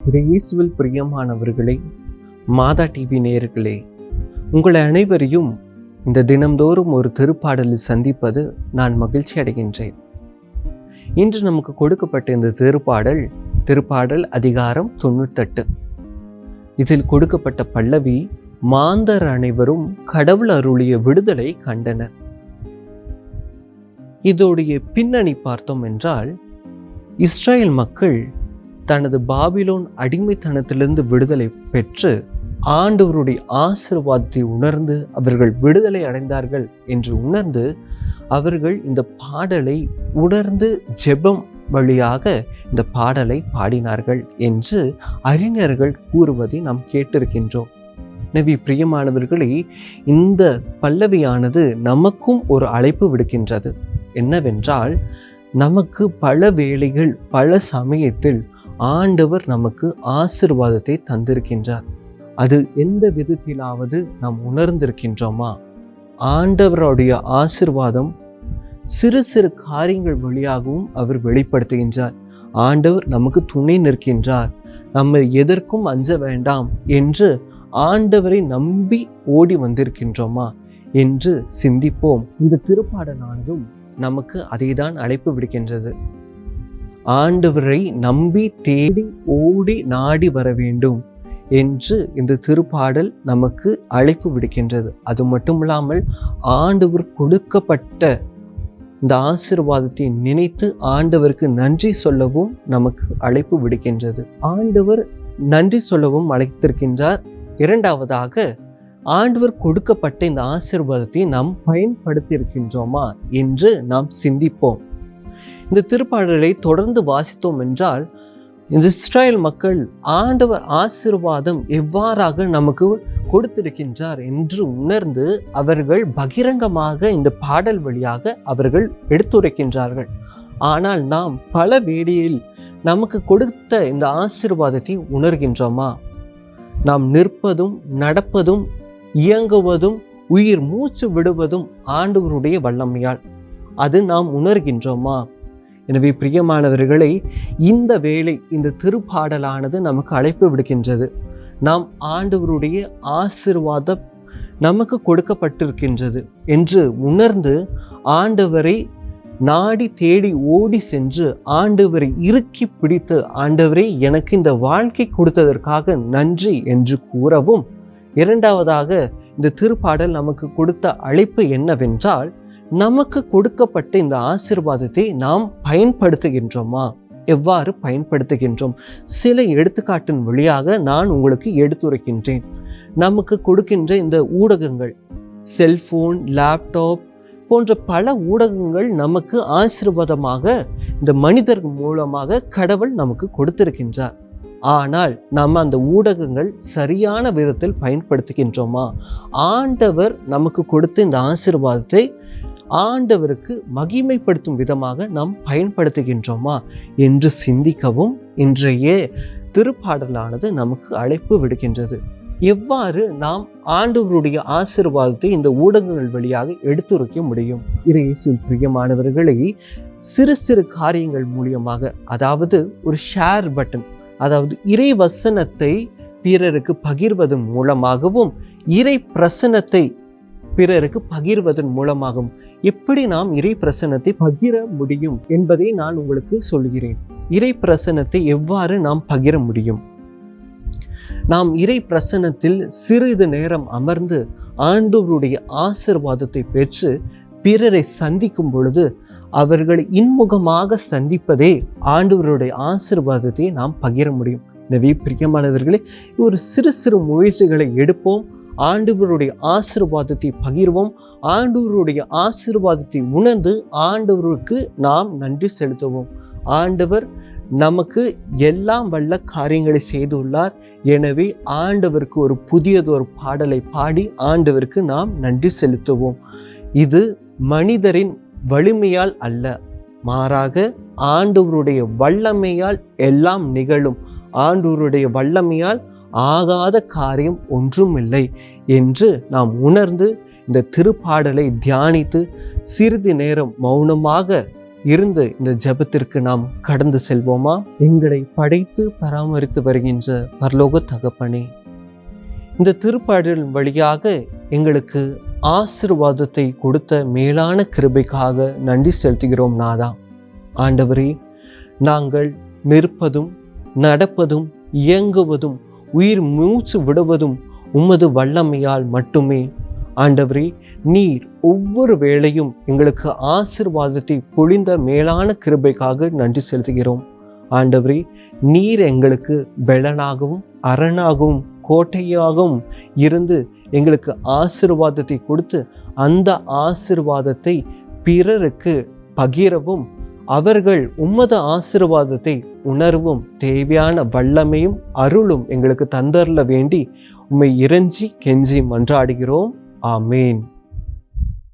இயேசுவில் பிரியமானவர்களே மாதா டிவி நேயர்களே உங்களை அனைவரையும் இந்த தினம்தோறும் ஒரு திருப்பாடலில் சந்திப்பது நான் மகிழ்ச்சி அடைகின்றேன். இன்று நமக்கு கொடுக்கப்பட்ட இந்த திருப்பாடல் திருப்பாடல் அதிகாரம் தொண்ணூத்தெட்டு. இதில் கொடுக்கப்பட்ட பல்லவி மாந்தர் அனைவரும் கடவுள் அருளிய விடுதலை கண்டனர். இதோடைய பின்னணி பார்த்தோம் என்றால் இஸ்ரேல் மக்கள் தனது பாபிலோன் அடிமைத்தனத்திலிருந்து விடுதலை பெற்று ஆண்டவருடைய ஆசிர்வாதத்தை உணர்ந்து அவர்கள் விடுதலை அடைந்தார்கள் என்று உணர்ந்து அவர்கள் இந்த பாடலை உணர்ந்து ஜெபம் வழியாக இந்த பாடலை பாடினார்கள் என்று அறிஞர்கள் கூறுவதை நாம் கேட்டிருக்கின்றோம். எனவே பிரியமானவர்களே இந்த பல்லவியானது நமக்கும் ஒரு அழைப்பு விடுக்கின்றது. என்னவென்றால் நமக்கு பல வேளைகள் பல சமயத்தில் ஆண்டவர் நமக்கு ஆசிர்வாதத்தை தந்திருக்கின்றார். அது எந்த விதத்திலாவது நாம் உணர்ந்திருக்கின்றோமா? ஆண்டவருடைய ஆசிர்வாதம் சிறு சிறு காரியங்கள் வழியாகவும் அவர் வெளிப்படுத்துகின்றார். ஆண்டவர் நமக்கு துணை நிற்கின்றார். நம்ம எதற்கும் அஞ்ச வேண்டாம் என்று ஆண்டவரை நம்பி ஓடி வந்திருக்கின்றோமா? என்று சிந்திப்போம். இந்த திருப்பாடலானதும் நமக்கு அதைதான் அழைப்பு விடுக்கின்றது. ஆண்டவரை நம்பி தேடி ஓடி நாடி வர வேண்டும் என்று இந்த திருப்பாடல் நமக்கு அழைப்பு விடுக்கின்றது. அது மட்டும் இல்லாமல் ஆண்டவர் கொடுக்கப்பட்ட இந்த ஆசிர்வாதத்தை நினைத்து ஆண்டவருக்கு நன்றி சொல்லவும் நமக்கு அழைப்பு விடுக்கின்றது. ஆண்டவர் நன்றி சொல்லவும் அழைத்திருக்கின்றார். இரண்டாவதாக ஆண்டவர் கொடுக்கப்பட்ட இந்த ஆசிர்வாதத்தை நாம் பயன்படுத்தி இருக்கின்றோமா என்று நாம் சிந்திப்போம். இந்த திருப்பாடலை தொடர்ந்து வாசித்தோம் என்றால் இந்த இஸ்ரேல் மக்கள் ஆண்டவர் ஆசிர்வாதம் எவ்வாறாக நமக்கு கொடுத்திருக்கின்றார் என்று உணர்ந்து அவர்கள் பகிரங்கமாக இந்த பாடல் வழியாக அவர்கள் எடுத்துரைக்கின்றார்கள். ஆனால் நாம் பல வேடியில் நமக்கு கொடுத்த இந்த ஆசிர்வாதத்தை உணர்கின்றோமா? நாம் நிற்பதும் நடப்பதும் இயங்குவதும் உயிர் மூச்சு விடுவதும் ஆண்டவருடைய வல்லமையால். அது நாம் உணர்கின்றோமா? எனவே பிரியமானவர்களை இந்த வேளை இந்த திருப்பாடலானது நமக்கு அழைப்பு விடுக்கின்றது. நாம் ஆண்டவருடைய ஆசிர்வாதம் நமக்கு கொடுக்கப்பட்டிருக்கின்றது என்று உணர்ந்து ஆண்டவரை நாடி தேடி ஓடி சென்று ஆண்டவரை இறுக்கி பிடித்து ஆண்டவரை எனக்கு இந்த வாழ்க்கை கொடுத்ததற்காக நன்றி என்று கூறவும் இரண்டாவதாக இந்த திருப்பாடல் நமக்கு கொடுத்த அழைப்பு என்னவென்றால் நமக்கு கொடுக்கப்பட்ட இந்த ஆசிர்வாதத்தை நாம் பயன்படுத்துகின்றோமா? எவ்வாறு பயன்படுத்துகின்றோம்? சில எடுத்துக்காட்டின் வழியாக நான் உங்களுக்கு எடுத்துரைக்கின்றேன். நமக்கு கொடுக்கின்ற இந்த ஊடகங்கள் செல்போன் லேப்டாப் போன்ற பல ஊடகங்கள் நமக்கு ஆசிர்வாதமாக இந்த மனிதர் மூலமாக கடவுள் நமக்கு கொடுத்திருக்கின்றார். ஆனால் நம்ம அந்த ஊடகங்கள் சரியான விதத்தில் பயன்படுத்துகின்றோமா? ஆண்டவர் நமக்கு கொடுத்த இந்த ஆசிர்வாதத்தை ஆண்டவருக்கு மகிமைப்படுத்தும் விதமாக நாம் பயன்படுத்துகின்றோமா என்று சிந்திக்கவும் இன்றைய திருப்பாடலானது நமக்கு அழைப்பு விடுகின்றது எவ்வாறு நாம் ஆண்டவருடைய ஆசிர்வாதத்தை இந்த ஊடகங்கள் வழியாக எடுத்துரைக்க முடியும்? இறையேசுவில் பிரியமானவர்களை சிறு சிறு காரியங்கள் மூலியமாக அதாவது ஒரு ஷேர் பட்டன் அதாவது இறை வசனத்தை பிறருக்கு பகிர்வதன் மூலமாகவும் இறை பிரசனத்தை பிறருக்கு பகிர்வதன் மூலமாகும். எப்படி நாம் இறை பிரசனத்தை பகிர முடியும் என்பதை நான் உங்களுக்கு சொல்கிறேன். இறை பிரசனத்தை எவ்வாறு நாம் பகிர முடியும்? நாம் இறை பிரசனத்தில் சிறிது நேரம் அமர்ந்து ஆண்டவருடைய ஆசிர்வாதத்தை பெற்று பிறரை சந்திக்கும் பொழுது அவர்களை இன்முகமாக சந்திப்பதே ஆண்டவருடைய ஆசிர்வாதத்தை நாம் பகிர முடியும். எனவே பிரியமானவர்களே ஒரு சிறு சிறு முயற்சிகளை எடுப்போம். ஆண்டவருடைய ஆசிர்வாதத்தை பகிர்வோம். ஆண்டவருடைய ஆசிர்வாதத்தை உணர்ந்து ஆண்டவருக்கு நாம் நன்றி செலுத்துவோம். ஆண்டவர் நமக்கு எல்லாம் வல்ல காரியங்களை செய்துள்ளார். எனவே ஆண்டவருக்கு ஒரு புதியதொரு பாடலை பாடி ஆண்டவருக்கு நாம் நன்றி செலுத்துவோம். இது மனிதரின் வலிமையால் அல்ல மாறாக ஆண்டவருடைய வல்லமையால் எல்லாம் நிகழும். ஆண்டவருடைய வல்லமையால் ஆகாத காரியம் ஒன்றுமில்லை என்று நாம் உணர்ந்து இந்த திருப்பாடலை தியானித்து சிறிது நேரம் மௌனமாக இருந்து இந்த ஜெபத்திற்கு நாம் கடந்து செல்வோமா? எங்களை படைத்து பராமரித்து வருகின்ற பரலோக தகப்பனே இந்த திருப்பாடல் வழியாக எங்களுக்கு ஆசிர்வாதத்தை கொடுத்த மேலான கிருபைக்காக நன்றி செலுத்துகிறோம் நாதா. ஆண்டவரே நாங்கள் நிற்பதும் நடப்பதும் இயங்குவதும் உயிர் மூச்சு விடுவதும் உமது வல்லமையால் மட்டுமே. ஆண்டவரே நீர் ஒவ்வொரு வேளையும் எங்களுக்கு ஆசிர்வாதத்தை பொழிந்த மேலான கிருபைக்காக நன்றி செலுத்துகிறோம். ஆண்டவரே நீர் எங்களுக்கு பெலனாகவும் அரணாகவும் கோட்டையாகவும் இருந்து எங்களுக்கு ஆசிர்வாதத்தை கொடுத்து அந்த ஆசிர்வாதத்தை பிறருக்கு பகிரவும் அவர்கள் உம்மத ஆசிர்வாதத்தை உணர்வும் தேவையான வல்லமையும் அருளும் எங்களுக்கு தந்தரல வேண்டி உம்மை இறைஞ்சி கெஞ்சி மன்றாடுகிறோம். ஆமேன்.